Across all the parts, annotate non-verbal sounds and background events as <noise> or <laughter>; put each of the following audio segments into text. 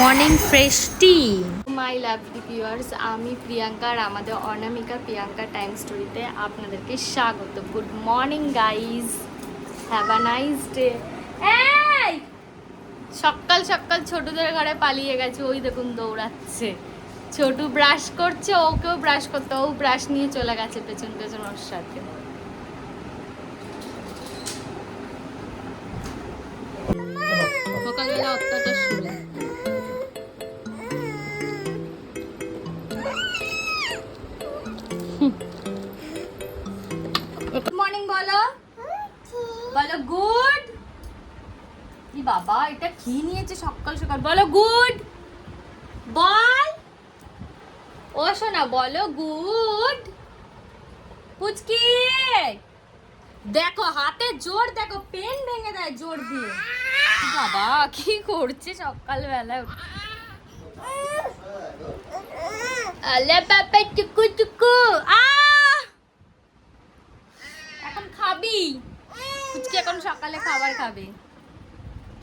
Morning fresh tea. My love viewers আমি প্রিয়াঙ্কা আর আমাদের অনামিকা Priyanka time স্টোরিতে আপনাদেরকে স্বাগত। Good morning guys have a nice day এই! সকাল সকাল ছোটদের ঘরে পালিয়ে গেছে ওই দেখুন দৌড়াচ্ছে। ছোটু ব্রাশ করছে ওকেও ব্রাশ করতে ও ব্রাশ নিয়ে চলে গেছে পেছন পেছন ওর সাথে। সকালবেলা মর্নিং বলো। বলো গুড কি বাবা, এটা কি নিয়েছে সকাল সকাল? বলো গুড বল। ও শোনা বলো গুড পুচকি। দেখো, হাতে জোর, দেখো, পেন ভেঙে দেয় জোর দিয়ে। বাবা, কি করছে সকালবেলা আলে বাবা টুকু টুকু। আ! খাবি? ফুচকি এখন সকালে খাবার খাবে।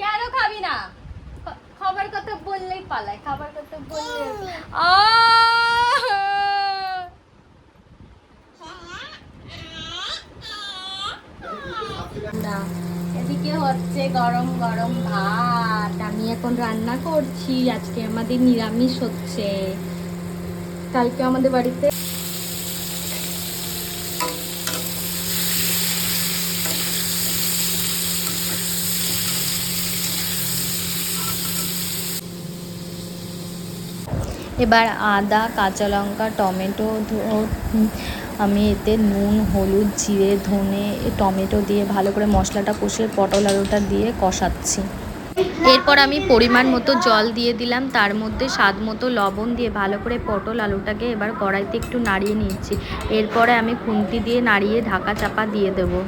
কেন খাবি না? খাবার কথা বললেই পালায়, খাবার কথা বললে! না, এদিকে হচ্ছে গরম গরম ভাত। আমি এখন রান্না করছি, আজকে আমাদের নিরামিষ হচ্ছে। কালকে আমাদের বাড়িতে এবার আদা, কাঁচা লঙ্কা, টমেটো আমি এতে নুন, হলুদ, জিরে, ধনে, টমেটো দিয়ে ভালো করে মশলাটা কষিয়ে পটল আলুটা দিয়ে কষাচ্ছি। এরপর আমি পরিমাণ মতো জল দিয়ে দিলাম। তার মধ্যে স্বাদ মতো লবণ দিয়ে ভালো করে পটল আলুটাকে এবার কড়াইতে একটু নাড়িয়ে নিচ্ছি। এরপরে আমি খুন্তি দিয়ে নাড়িয়ে ঢাকা চাপা দিয়ে দেবো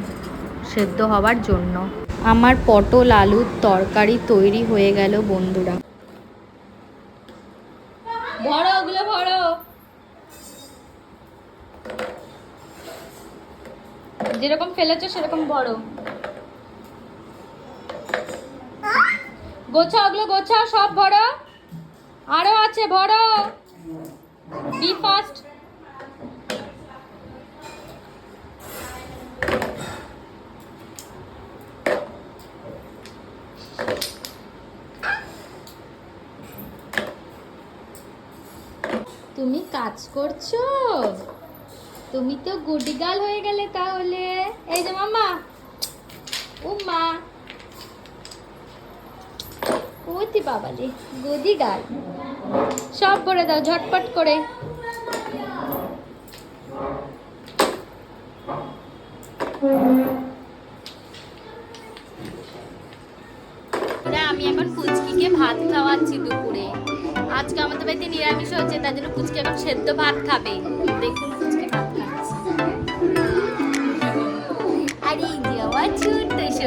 সেদ্ধ হওয়ার জন্য। আমার পটল আলুর তরকারি তৈরি হয়ে গেল বন্ধুরা ভরো ওগুলো ভরো যেরকম ফেলেছো সেরকম ভরো গোছা ওগুলো গোছা, সব ভরো। আরও আছে, ভরো। বি ফাস্ট তুমি কাজ করছ? তুমি তো গুডি গার্ল হয়ে গেলে তাহলে। এই যে মামা ও মা ওতি বাবালে গুডি গার্ল সব ভরে দাও, ঝটপট করে। আমি এখন ফুচকিকে ভাত খাওয়াচ্ছি দুপুরে। আজকে আমাদের বাড়িতে নিরামিষ হচ্ছে তার জন্য ফুচকি এখন সেদ্ধ ভাত খাবে। দেখুন।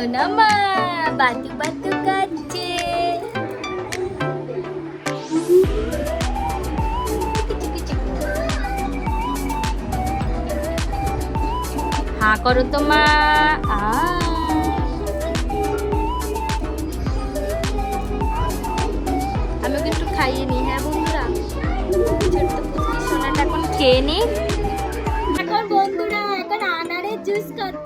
ছোট্ট সোনা মা বাতু বাতু কাচ্ছে হা করো তো মা আ আমি ওকে খাইয়ে নিই হ্যাঁ বন্ধুরা ছোট্ট পুচকি সোনাটা এখন খেয়ে নি এখন বন্ধুরা এখন আনারের জুস খাচ্ছে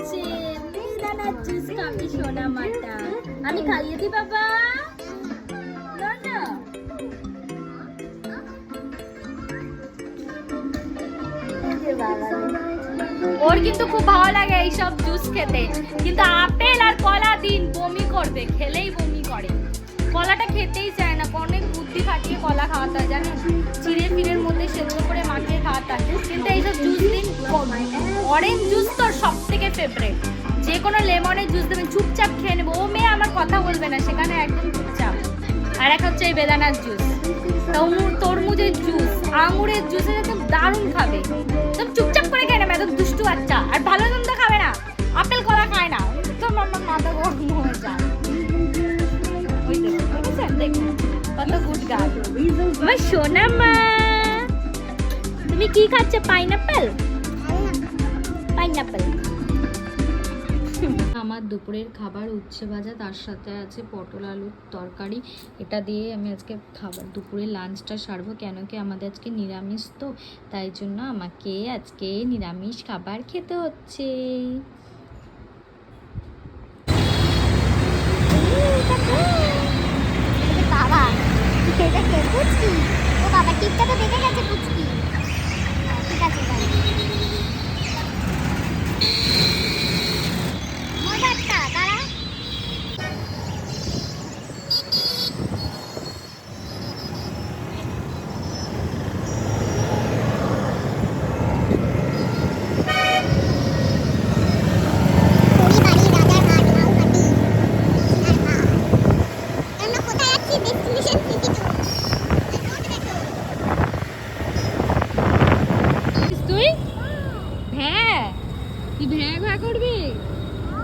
ওর কিন্তু খুব ভালো লাগে এইসব জুস খেতে। কিন্তু আপেল আর কলা দিন বমি করবে, খেলেই বমি করে। কলাটা খেতেই চায় না, অনেক বুদ্ধি খাটিয়ে কলা খাওয়াতে হয় জানেন চিড়ে ফিরের মধ্যে সেদ্ধ করে মাখিয়ে খাওয়াতে হয়। কিন্তু এইসব জুস দিন অরেঞ্জ জুস তো সব থেকে ফেভারেট যে কোনো লেমনের জুস দেবেন, চুপচাপ খেয়ে নেব। ও মেয়ে আমার কথা বলবে না, সেখানে একদম চুপচাপ। আর এক হচ্ছে এই বেদানার জুস। তরমু- তরমুজের জুস, আঙুরের জুস একদম দারুণ খাবে। একদম চুপচাপ করে খেয়ে নেবে, একদম দুষ্টু বাচ্চা। আর ভালো মন্দ খাবে না। আপেল কলা খায় না। তো আমার মাথা গরম হয়ে যায়। গুড মা, তুমি কি খাচ্ছ? পাইনাপেল? পাইনাপেল। আমার দুপুরের খাবার উচ্ছে ভাজা তার সাথে আছে পটল আলুর তরকারি এটা দিয়ে আমি আজকে খাবার দুপুরে লাঞ্চটা সারবো কেন কি আমাদের আজকে নিরামিষ তো তাই জন্য আমাকে আজকে নিরামিষ খাবার খেতে হচ্ছে বাবা বাবা তো দেখে গেছে পুচকি হ্যাঁ, ঠিক আছে তাহলে মজারটা দাঁড়া খড়িবাড়ি রাজারহাট মাওহাটি আর আমরা কোথায় যাচ্ছি ডেস্টিনেশন সিটি টু রোড দেখো তুই হ্যাঁ তুই ভ্যাঁ ভ্যাঁ করবি মা,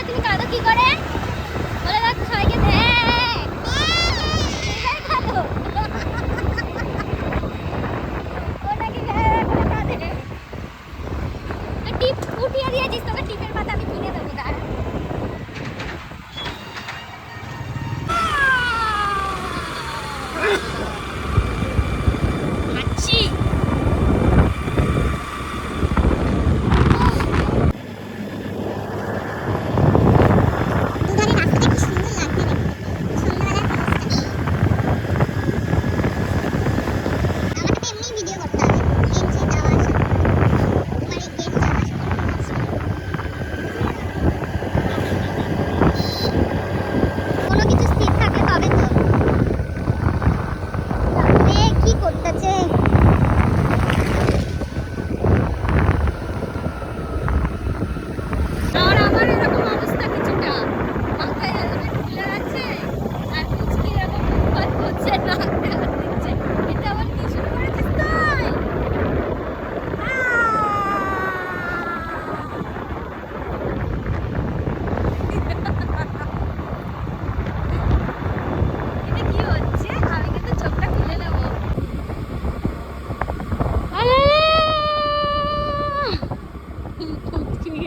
তুমি কাঁদো কি করে বলে দাও তো সবাইকে হ্যাঁ হ্যাঁ কাঁদো ওটাকে হ্যাঁ করে কাঁদে টিপ উঠিয়ে দিয়েছিস তোকে টিপের পাতা আমি কিনে দেবো দাঁড়া হাঁচি দুধারে রাস্তাটা কি সুন্দর লাগছে দেখতে সন্ধ্যাবেলার রাস্তা আমাকে তো এমনি ভিডিও করতে হবে এনজি যাওয়া আসা বাড়ি গেট যাওয়া আসা কোনো কিছু স্থির থাকলে তবে তো এ কি করতেছে আর আমার এরকম অবস্থা কিছুটা মাথায় হেলমেট খুলে আছে আর কুচকি এরকম উৎপাত করছে নাক ঢাকা দিচ্ছে এটা আবার কি শুরু করেছিস তুই এটা কি হচ্ছে আমি কিন্তু চোখটা খুলে নেব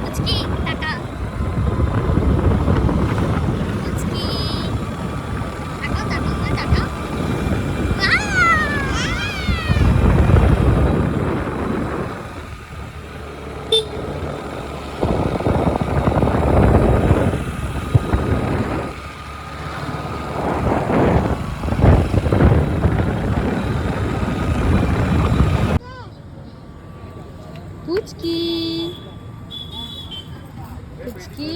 পুচকি টাটা পুচকি টাটা টাটা টাটা পুচকি পুচকি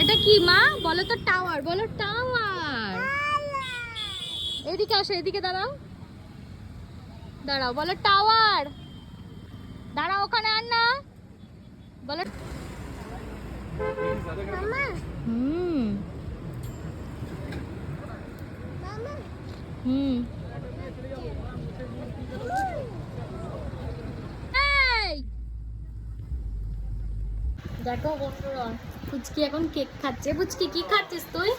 এটা কি মা বলো তো টাওয়ার বলো টাওয়ার এদিকে আসো এদিকে দাঁড়াও। দাঁড়াও বলো টাওয়ার দাঁড়াও ওখানে আর না বলো হুম। হুম এই! দেখো বন্ধুরা পুচকি এখন কেক খাচ্ছে। পুচকি কি খাচ্ছিস তুই?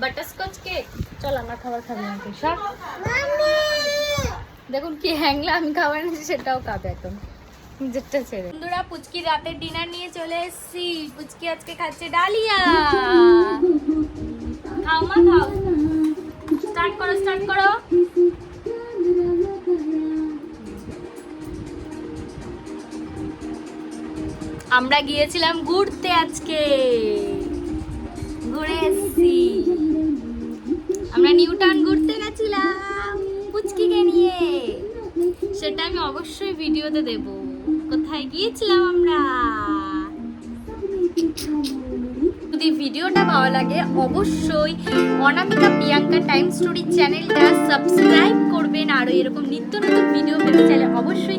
Butterscotch cake. চল আমার খাবার খাবি না তুই সর মামি দেখুন কি হ্যাংলা আমি খাবার নিয়েছি সেটাও খাবে এখন। নিজেরটা ছেড়ে। বন্ধুরা পুচকি রাতের ডিনার নিয়ে চলে এসেছি। পুচকি আজকে খাচ্ছে ডালিয়া। <laughs> খাও মা খাও। স্টার্ট করো স্টার্ট করো। আমরা গিয়েছিলাম ঘুরতে আজকে। ঘুরে এসেছি। আমরা নিউ টাউন ঘুরতে গেছিলাম, পুচকিকে নিয়ে। সেটা আমি অবশ্যই ভিডিওতে দেব। কোথায় গিয়েছিলাম আমরা? যদি ভিডিওটা ভালো লাগে, অবশ্যই অনামিকা প্রিয়াঙ্কা টাইম স্টোরি চ্যানেলটা সাবস্ক্রাইব করবেন। আর এরকম নিত্য নতুন ভিডিও পেতে চাইলে অবশ্যই